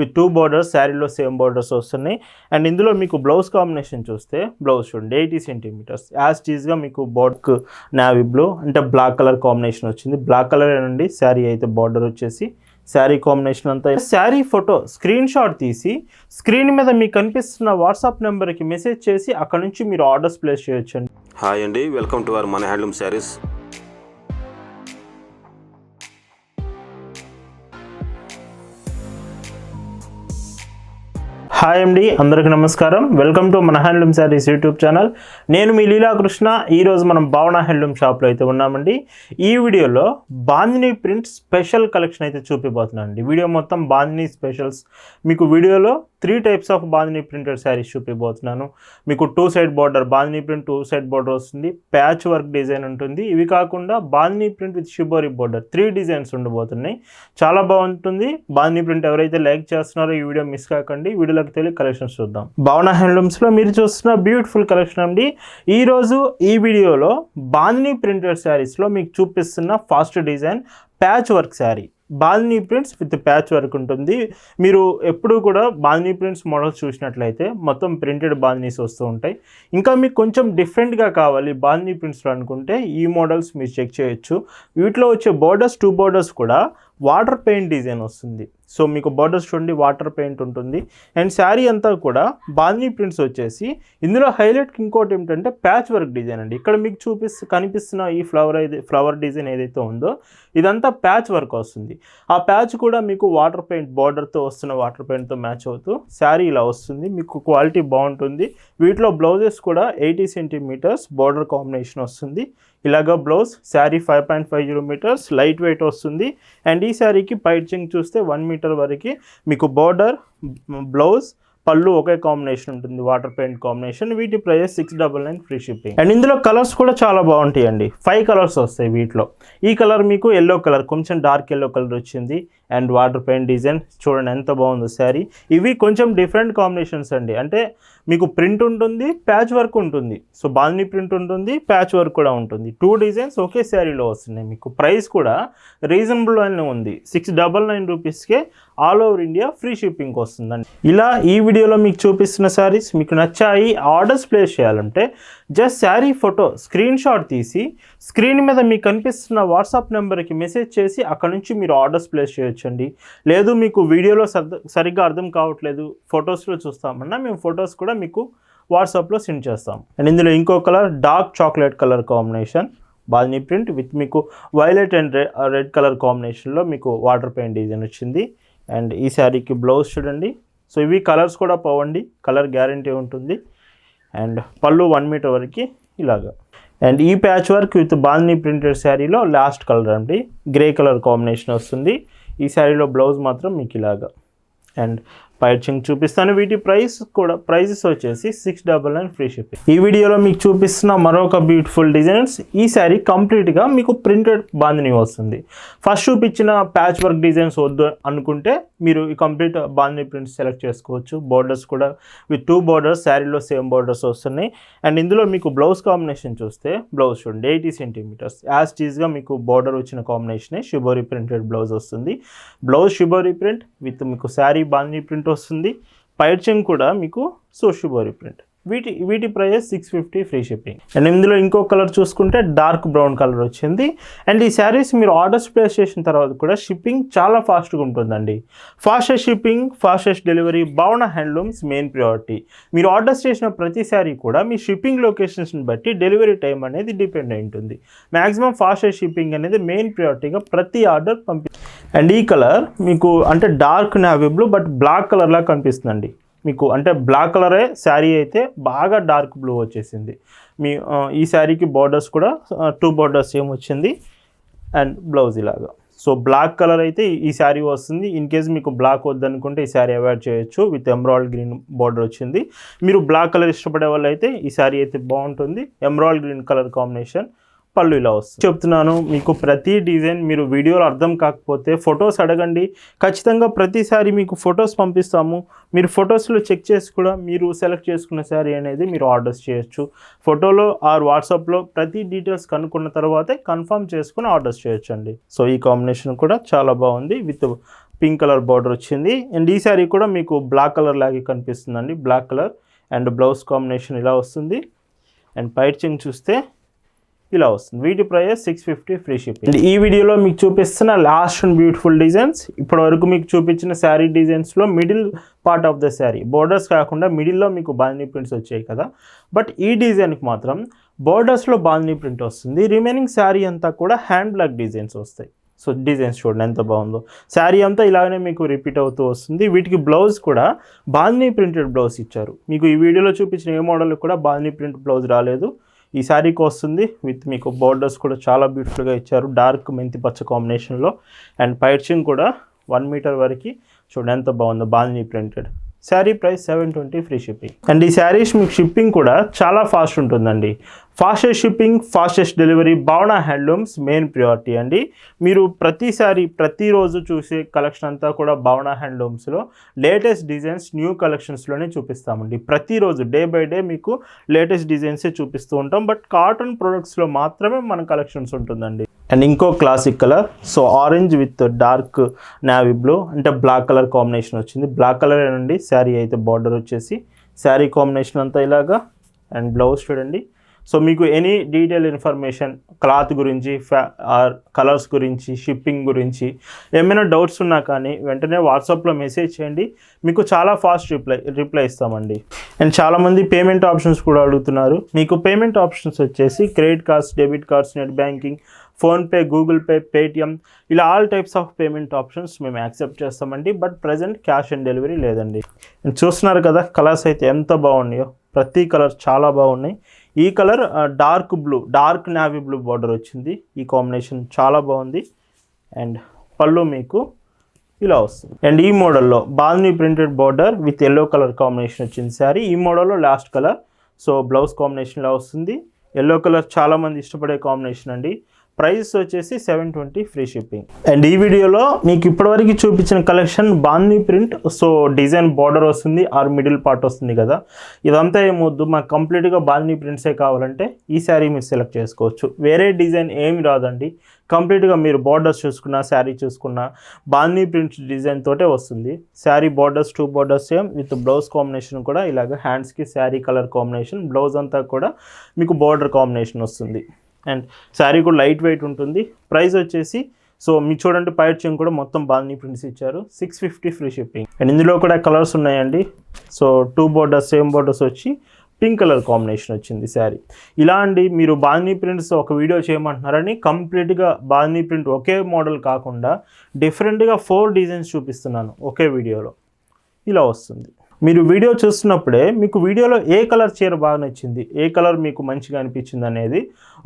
With two borders శారీలో same borders వస్తున్నాయి. And ఇందులో మీకు బ్లౌజ్ కాంబినేషన్ చూస్తే బ్లౌజ్ చూడండి ఎయిటీ సెంటీమీటర్స్. యాజ్ టీజ్గా మీకు బోర్డర్క్ నావీ బ్లూ అంటే బ్లాక్ కలర్ కాంబినేషన్ వచ్చింది. బ్లాక్ కలర్ అండి శారీ అయితే బార్డర్ వచ్చేసి శారీ కాంబినేషన్ అంతా శారీ ఫోటో స్క్రీన్ షాట్ తీసి స్క్రీన్ మీద మీకు కనిపిస్తున్న వాట్సాప్ నెంబర్కి మెసేజ్ చేసి అక్కడ నుంచి మీరు ఆర్డర్స్ ప్లేస్ చేయొచ్చండి. హాయ్ అండి వెల్కమ్ టు అవర్ మన హ్యాండ్లూమ్ శారీస్ హాయ్ అండి అందరికి నమస్కారం. వెల్కమ్ టు మన హ్యాండ్లూమ్ శారీస్ యూట్యూబ్ ఛానల్. నేను మీ లీలాకృష్ణ. ఈరోజు మనం భావన హ్యాండ్లూమ్ షాప్లో అయితే ఉన్నామండి. ఈ వీడియోలో బాందిని ప్రింట్ స్పెషల్ కలెక్షన్ అయితే చూపిపోతున్నానండి వీడియో మొత్తం బాందిని స్పెషల్స్. మీకు వీడియోలో three types of bandhani printed saris చూపిపోతున్నాను మీకు two side border bandhani print two side border వస్తుంది. ప్యాచ్ వర్క్ డిజైన్ ఉంటుంది. ఇవి కాకుండా bandhani print with shibori border three designs ఉండబోతున్నాయి. చాలా బాగుంటుంది. బాందిని ప్రింట్ ఎవరైతే లైక్ చేస్తున్నారో ఈ వీడియో మిస్ కాకండి. వీడియోలోకి తెలియ కలెక్షన్స్ చూద్దాం. భావన హ్యాండ్లూమ్స్లో మీరు చూస్తున్న బ్యూటిఫుల్ కలెక్షన్ అండి. ఈరోజు ఈ వీడియోలో బాందిని ప్రింటెడ్ శారీస్లో మీకు చూపిస్తున్న first design patchwork sari. Bandhani prints with patchwork ఉంటుంది. మీరు ఎప్పుడు కూడా బాల్నీ ప్రింట్స్ మోడల్స్ చూసినట్లయితే మొత్తం ప్రింటెడ్ బాల్నీస్ వస్తూ ఉంటాయి. ఇంకా మీకు కొంచెం డిఫరెంట్గా కావాలి బాల్నీ ప్రింట్స్లో అనుకుంటే ఈ మోడల్స్ మీరు చెక్ చేయొచ్చు. వీటిలో వచ్చే బోర్డర్స్ టూ బోర్డర్స్ కూడా వాటర్ పెయింట్ డిజైన్ వస్తుంది. సో మీకు బార్డర్స్ చూడండి వాటర్ పెయింట్ ఉంటుంది. అండ్ శారీ అంతా కూడా బాల్నీ ప్రింట్స్ వచ్చేసి ఇందులో హైలైట్ ఇంకోటి ఏమిటంటే ప్యాచ్ వర్క్ డిజైన్ అండి. ఇక్కడ మీకు చూపిస్తు కనిపిస్తున్న ఈ ఫ్లవర్ అయితే ఫ్లవర్ డిజైన్ ఏదైతే ఉందో ఇదంతా ప్యాచ్ వర్క్ వస్తుంది. ఆ ప్యాచ్ కూడా మీకు వాటర్ పెయింట్ బార్డర్తో వస్తున్న వాటర్ పెయింట్తో మ్యాచ్ అవుతూ శారీ ఇలా వస్తుంది. మీకు క్వాలిటీ బాగుంటుంది. వీటిలో బ్లౌజెస్ కూడా ఎయిటీ సెంటీమీటర్స్ బార్డర్ కాంబినేషన్ వస్తుంది. ఇలాగ blouse sari five point five zero metres lightweight వస్తుంది. అండ్ ఈ శారీకి పైచింగ్ చూస్తే వన్ మీటర్ వరకు మీకు బార్డర్ బ్లౌజ్ పళ్ళు ఒకే కాంబినేషన్ ఉంటుంది వాటర్ పెయింట్ కాంబినేషన్ వీటి prices six double nine free shipping and ఇందులో కలర్స్ కూడా చాలా బాగుంటాయండి. ఫైవ్ కలర్స్ వస్తాయి వీటిలో. ఈ కలర్ మీకు ఎల్లో కలర్ కొంచెం డార్క్ ఎల్లో కలర్ వచ్చింది. అండ్ వాటర్ పెయింట్ డిజైన్ చూడండి ఎంత బాగుందో శారీ. ఇవి కొంచెం డిఫరెంట్ కాంబినేషన్స్ అండి. అంటే మీకు ప్రింట్ ఉంటుంది ప్యాచ్ వర్క్ ఉంటుంది. సో బాల్నీ ప్రింట్ ఉంటుంది ప్యాచ్ వర్క్ కూడా ఉంటుంది. టూ డిజైన్స్ ఒకే శారీలో వస్తున్నాయి మీకు. ప్రైస్ కూడా రీజనబుల్ అని ఉంది. సిక్స్ డబల్ నైన్ రూపీస్కే all over India free shipping వస్తుందండి. ఇలా ఈ వీడియోలో మీకు చూపిస్తున్న శారీస్ మీకు నచ్చాయి ఆర్డర్స్ ప్లేస్ చేయాలంటే just sari photo screenshot తీసి స్క్రీన్ మీద మీకు కనిపిస్తున్న వాట్సాప్ నెంబర్కి మెసేజ్ చేసి అక్కడ నుంచి మీరు ఆర్డర్స్ ప్లేస్ చేయొచ్చు. చేయొచ్చండి లేదు మీకు వీడియోలో సర్ సరిగ్గా అర్థం కావట్లేదు. ఫొటోస్లో చూస్తామన్నా మేము ఫొటోస్ కూడా మీకు వాట్సాప్లో సెండ్ చేస్తాం. అండ్ ఇందులో ఇంకో కలర్ డార్క్ చాక్లెట్ కలర్ కాంబినేషన్. బాల్నీ ప్రింట్ విత్ మీకు violet and red red colour కాంబినేషన్లో మీకు వాటర్ పెయింట్ డిజైన్ వచ్చింది. అండ్ ఈ శారీకి బ్లౌజ్ చూడండి. సో ఇవి కలర్స్ కూడా పోవండి. కలర్ గ్యారంటీ ఉంటుంది. అండ్ పళ్ళు వన్ మీటర్ వరకు ఇలాగా. అండ్ ఈ patch work with bandhani printed శారీలో లాస్ట్ కలర్ అండి. గ్రే కలర్ కాంబినేషన్ వస్తుంది. ఈ శారీలో బ్లౌజ్ మాత్రం మీకు ఇలాగా. అండ్ పైచింగ్ చూపిస్తాను. వీటి ప్రైస్ కూడా ప్రైజెస్ వచ్చేసి six double nine free shipping ఈ వీడియోలో మీకు చూపిస్తున్న మరొక బ్యూటిఫుల్ డిజైన్స్ ఈ శారీ కంప్లీట్గా మీకు ప్రింటెడ్ బాందిని వస్తుంది. ఫస్ట్ చూపించిన ప్యాచ్ వర్క్ డిజైన్స్ వద్దు అనుకుంటే మీరు ఈ కంప్లీట్ బాందిని ప్రింట్ సెలెక్ట్ చేసుకోవచ్చు. బోర్డర్స్ కూడా విత్ టూ బార్డర్స్ శారీలో సేమ్ బోర్డర్స్ వస్తున్నాయి. అండ్ ఇందులో మీకు బ్లౌజ్ కాంబినేషన్ చూస్తే బ్లౌజ్ చూడండి ఎయిటీ సెంటీమీటర్స్ యాజ్ టీజ్గా మీకు బార్డర్ వచ్చిన కాంబినేషనే షిబోరి ప్రింటెడ్ బ్లౌజ్ వస్తుంది. బ్లౌజ్ షిబోరి ప్రింట్ విత్ మీకు శారీ బాందిని ప్రింట్ వస్తుంది. పైడ్చింగ్ కూడా మీకు సోషిబోరి ప్రింట్ వీటి వీటి price six fifty free shipping and ఇందులో ఇంకో కలర్ చూసుకుంటే డార్క్ బ్రౌన్ కలర్ వచ్చింది. అండ్ ఈ శారీస్ మీరు ఆర్డర్స్ ప్లేస్ చేసిన తర్వాత కూడా షిప్పింగ్ చాలా ఫాస్ట్గా ఉంటుందండి. Fastest shipping fastest delivery Bhavana handlooms main priority మీరు ఆర్డర్స్ చేసిన ప్రతి శారీ కూడా మీ షిప్పింగ్ లొకేషన్స్ని బట్టి డెలివరీ టైం అనేది డిపెండ్ అయి ఉంటుంది. మ్యాక్సిమం ఫాస్టెస్ట్ షిప్పింగ్ అనేది మెయిన్ ప్రియారిటీగా ప్రతి ఆర్డర్ పంపి అండ్ ఈ కలర్ మీకు అంటే dark navy blue but black కలర్లా కనిపిస్తుందండి. మీకు అంటే బ్లాక్ కలరే శారీ అయితే బాగా డార్క్ బ్లూ వచ్చేసింది. మీ ఈ శారీకి బార్డర్స్ కూడా టూ బార్డర్స్ ఏం వచ్చింది. అండ్ బ్లౌజ్ ఇలాగా. సో బ్లాక్ కలర్ అయితే ఈ శారీ వస్తుంది. ఇన్ కేస్ మీకు బ్లాక్ వద్దనుకుంటే ఈ శారీ అవాయిడ్ చేయొచ్చు. విత్ ఎమ్రాయిల్ గ్రీన్ బార్డర్ వచ్చింది. మీరు బ్లాక్ కలర్ ఇష్టపడే వాళ్ళు అయితే ఈ శారీ అయితే బాగుంటుంది. ఎమ్రాయిల్ గ్రీన్ కలర్ కాంబినేషన్ పళ్ళు ఇలా వస్తుంది. చెప్తున్నాను మీకు ప్రతి డిజైన్ మీరు వీడియోలో అర్థం కాకపోతే ఫొటోస్ అడగండి. ఖచ్చితంగా ప్రతిసారి మీకు ఫొటోస్ పంపిస్తాము. మీరు ఫొటోస్లో చెక్ చేసి కూడా మీరు సెలెక్ట్ చేసుకున్న శారీ అనేది మీరు ఆర్డర్స్ చేయొచ్చు. ఫోటోలో ఆర్ వాట్సాప్లో ప్రతి డీటెయిల్స్ కనుక్కున్న తర్వాతే కన్ఫర్మ్ చేసుకుని ఆర్డర్స్ చేయొచ్చు అండి సో ఈ కాంబినేషన్ కూడా చాలా బాగుంది. విత్ పింక్ కలర్ బార్డర్ వచ్చింది. అండ్ ఈ శారీ కూడా మీకు బ్లాక్ కలర్ లాగే కనిపిస్తుందండి. Black colour and blouse combination ఇలా వస్తుంది. అండ్ పైచింగ్ చూస్తే ఇలా వస్తుంది. వీటి price six fifty free shipping ఈ వీడియోలో మీకు చూపిస్తున్న లాస్ట్ అండ్ బ్యూటిఫుల్ డిజైన్స్ ఇప్పటి వరకు మీకు చూపించిన sari డిజైన్స్లో middle part of the sari borders కాకుండా మిడిల్లో మీకు బాందీ ప్రింట్స్ వచ్చాయి కదా. బట్ ఈ డిజైన్కి మాత్రం బోర్డర్స్లో బాందీ ప్రింట్ వస్తుంది. రిమైనింగ్ శారీ అంతా కూడా హ్యాండ్ బ్లాక్ డిజైన్స్ వస్తాయి. సో డిజైన్స్ చూడండి ఎంత బాగుందో. శారీ అంతా ఇలాగనే మీకు రిపీట్ అవుతూ వస్తుంది. వీటికి బ్లౌజ్ కూడా బాందీ ప్రింటెడ్ బ్లౌజ్ ఇచ్చారు. మీకు ఈ వీడియోలో చూపించిన ఏ మోడల్ కూడా బాందీ ప్రింట్ బ్లౌజ్ రాలేదు. ఈ శారీకి వస్తుంది విత్ మీకు బోర్డర్స్ కూడా చాలా బ్యూటిఫుల్గా ఇచ్చారు. డార్క్ మెంతి పచ్చ కాంబినేషన్లో అండ్ పైర్చింగ్ కూడా వన్ మీటర్ వరకు చూడండి ఎంత బాగుందో బాందీ printed saree price seven twenty free shipping. And ఈ శారీస్ మీకు షిప్పింగ్ కూడా చాలా ఫాస్ట్ ఉంటుందండి. Fastest shipping fastest delivery Bhavana handlooms main priority అండి. మీరు ప్రతిసారి ప్రతిరోజు చూసే కలెక్షన్ అంతా కూడా భావన హ్యాండ్లూమ్స్లో లేటెస్ట్ డిజైన్స్ న్యూ కలెక్షన్స్లోనే చూపిస్తామండి. ప్రతిరోజు డే బై డే మీకు లేటెస్ట్ డిజైన్సే చూపిస్తూ ఉంటాం. బట్ కాటన్ ప్రొడక్ట్స్లో మాత్రమే మన కలెక్షన్స్ ఉంటుందండి. అండ్ ఇంకో classic colour so orange with dark navy blue అంటే బ్లాక్ కలర్ కాంబినేషన్ వచ్చింది. బ్లాక్ కలర్ అండి శారీ అయితే బార్డర్ వచ్చేసి. శారీ కాంబినేషన్ అంతా ఇలాగా అండ్ బ్లౌజ్ చూడండి. సో మీకు ఎనీ డీటెయిల్ ఇన్ఫర్మేషన్ క్లాత్ గురించి ఫ్యా ఆర్ కలర్స్ గురించి షిప్పింగ్ గురించి ఏమైనా డౌట్స్ ఉన్నా కానీ వెంటనే వాట్సాప్లో మెసేజ్ చేయండి. మీకు చాలా ఫాస్ట్ రిప్లై రిప్లై ఇస్తామండి. అండ్ చాలామంది పేమెంట్ ఆప్షన్స్ కూడా అడుగుతున్నారు. మీకు పేమెంట్ ఆప్షన్స్ వచ్చేసి credit cards debit cards net banking PhonePe Google Pay Paytm ఇలా all types of payment options మేము యాక్సెప్ట్ చేస్తామండి. But present cash on delivery లేదండి. చూస్తున్నారు కదా కలర్స్ అయితే ఎంత బాగున్నాయో. ప్రతి కలర్ చాలా బాగున్నాయి. ఈ colour dark blue dark navy blue border వచ్చింది. ఈ కాంబినేషన్ చాలా బాగుంది. అండ్ పళ్ళు మీకు ఇలా వస్తుంది. అండ్ ఈ మోడల్లో bandhani printed border with yellow colour combination వచ్చింది శారీ. ఈ మోడల్లో last colour. So blouse combination వస్తుంది. ఎల్లో కలర్ చాలామంది ఇష్టపడే కాంబినేషన్ అండి. ప్రైస్ వచ్చేసి seven twenty free shipping. And ఈ వీడియోలో మీకు ఇప్పటివరకు చూపించిన collection bandhani print. So design border వస్తుంది ఆర్ మిడిల్ పార్ట్ వస్తుంది కదా. ఇదంతా ఏమొద్దు మాకు కంప్లీట్గా బాందీ ప్రింట్సే కావాలంటే ఈ శారీ మీరు సెలెక్ట్ చేసుకోవచ్చు. వేరే డిజైన్ ఏమి రాదండి. కంప్లీట్గా మీరు బార్డర్స్ చూసుకున్నా శారీ చూసుకున్నా బాందీ ప్రింట్ డిజైన్ తోటే వస్తుంది. Sari borders two borders same with blouse combination కూడా ఇలాగ హ్యాండ్స్కి శారీ కలర్ కాంబినేషన్ బ్లౌజ్ అంతా కూడా మీకు బార్డర్ కాంబినేషన్ వస్తుంది. అండ్ శారీ కూడా లైట్ వెయిట్ ఉంటుంది. ప్రైస్ వచ్చేసి సో మీరు చూడండి పైర్ చెంగ్ కూడా మొత్తం బాందీ ప్రింట్స్ ఇచ్చారు. Six fifty free shipping and ఇందులో కూడా కలర్స్ ఉన్నాయండి. So two borders same borders వచ్చి పింక్ కలర్ కాంబినేషన్ వచ్చింది శారీ. ఇలా అండి మీరు బాందీ ప్రింట్స్ ఒక వీడియో చేయమంటున్నారని కంప్లీట్గా బాందీ ప్రింట్ ఒకే మోడల్ కాకుండా డిఫరెంట్గా ఫోర్ డిజైన్స్ చూపిస్తున్నాను ఒకే వీడియోలో. ఇలా వస్తుంది. మీరు వీడియో చూస్తున్నప్పుడే మీకు వీడియోలో ఏ కలర్ చీర బాగా నచ్చింది ఏ కలర్ మీకు మంచిగా అనిపించింది అనేది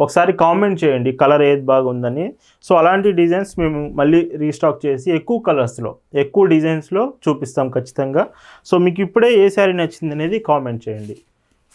ఒకసారి కామెంట్ చేయండి కలర్ ఏది బాగుందని. సో అలాంటి డిజైన్స్ మేము మళ్ళీ రీస్టాక్ చేసి ఎక్కువ కలర్స్లో ఎక్కువ డిజైన్స్లో చూపిస్తాం ఖచ్చితంగా. సో మీకు ఇప్పుడే ఏ శారీ నచ్చింది అనేది కామెంట్ చేయండి.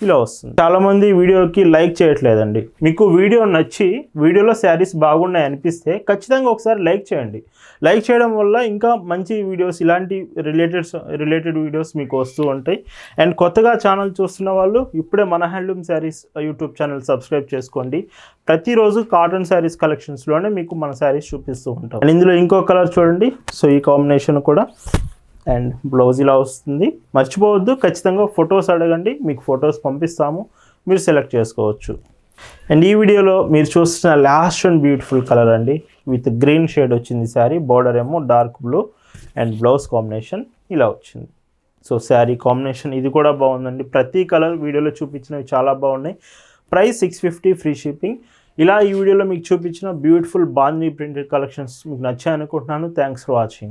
ఇలా వస్తుంది. చాలామంది వీడియోకి లైక్ చేయట్లేదండి. మీకు వీడియో నచ్చి వీడియోలో శారీస్ బాగున్నాయి అనిపిస్తే ఖచ్చితంగా ఒకసారి లైక్ చేయండి. లైక్ చేయడం వల్ల ఇంకా మంచి వీడియోస్ ఇలాంటి రిలేటెడ్ రిలేటెడ్ వీడియోస్ మీకు వస్తూ ఉంటాయి. అండ్ కొత్తగా ఛానల్ చూస్తున్న వాళ్ళు ఇప్పుడే మన handloom saris YouTube channel subscribe చేసుకోండి. ప్రతిరోజు కాటన్ శారీస్ కలెక్షన్స్లోనే మీకు మన శారీస్ చూపిస్తూ ఉంటాం. అండ్ ఇందులో ఇంకో కలర్ చూడండి. సో ఈ కాంబినేషన్ కూడా అండ్ బ్లౌజ్ ఇలా వస్తుంది. మర్చిపోవద్దు ఖచ్చితంగా ఫొటోస్ అడగండి మీకు ఫొటోస్ పంపిస్తాము మీరు సెలెక్ట్ చేసుకోవచ్చు. అండ్ ఈ వీడియోలో మీరు చూస్తున్న లాస్ట్ అండ్ బ్యూటిఫుల్ కలర్ అండి. విత్ గ్రీన్ షేడ్ వచ్చింది శారీ బార్డర్ ఏమో dark blue and blouse combination ఇలా వచ్చింది. సో శారీ కాంబినేషన్ ఇది కూడా బాగుందండి. ప్రతి కలర్ వీడియోలో చూపించినవి చాలా బాగున్నాయి. Price six fifty free shipping. ఇలా ఈ వీడియోలో మీకు చూపించిన బ్యూటిఫుల్ బాందీ ప్రింటెడ్ కలెక్షన్స్ మీకు నచ్చాయి అనుకుంటున్నాను థ్యాంక్స్ ఫర్ వాచింగ్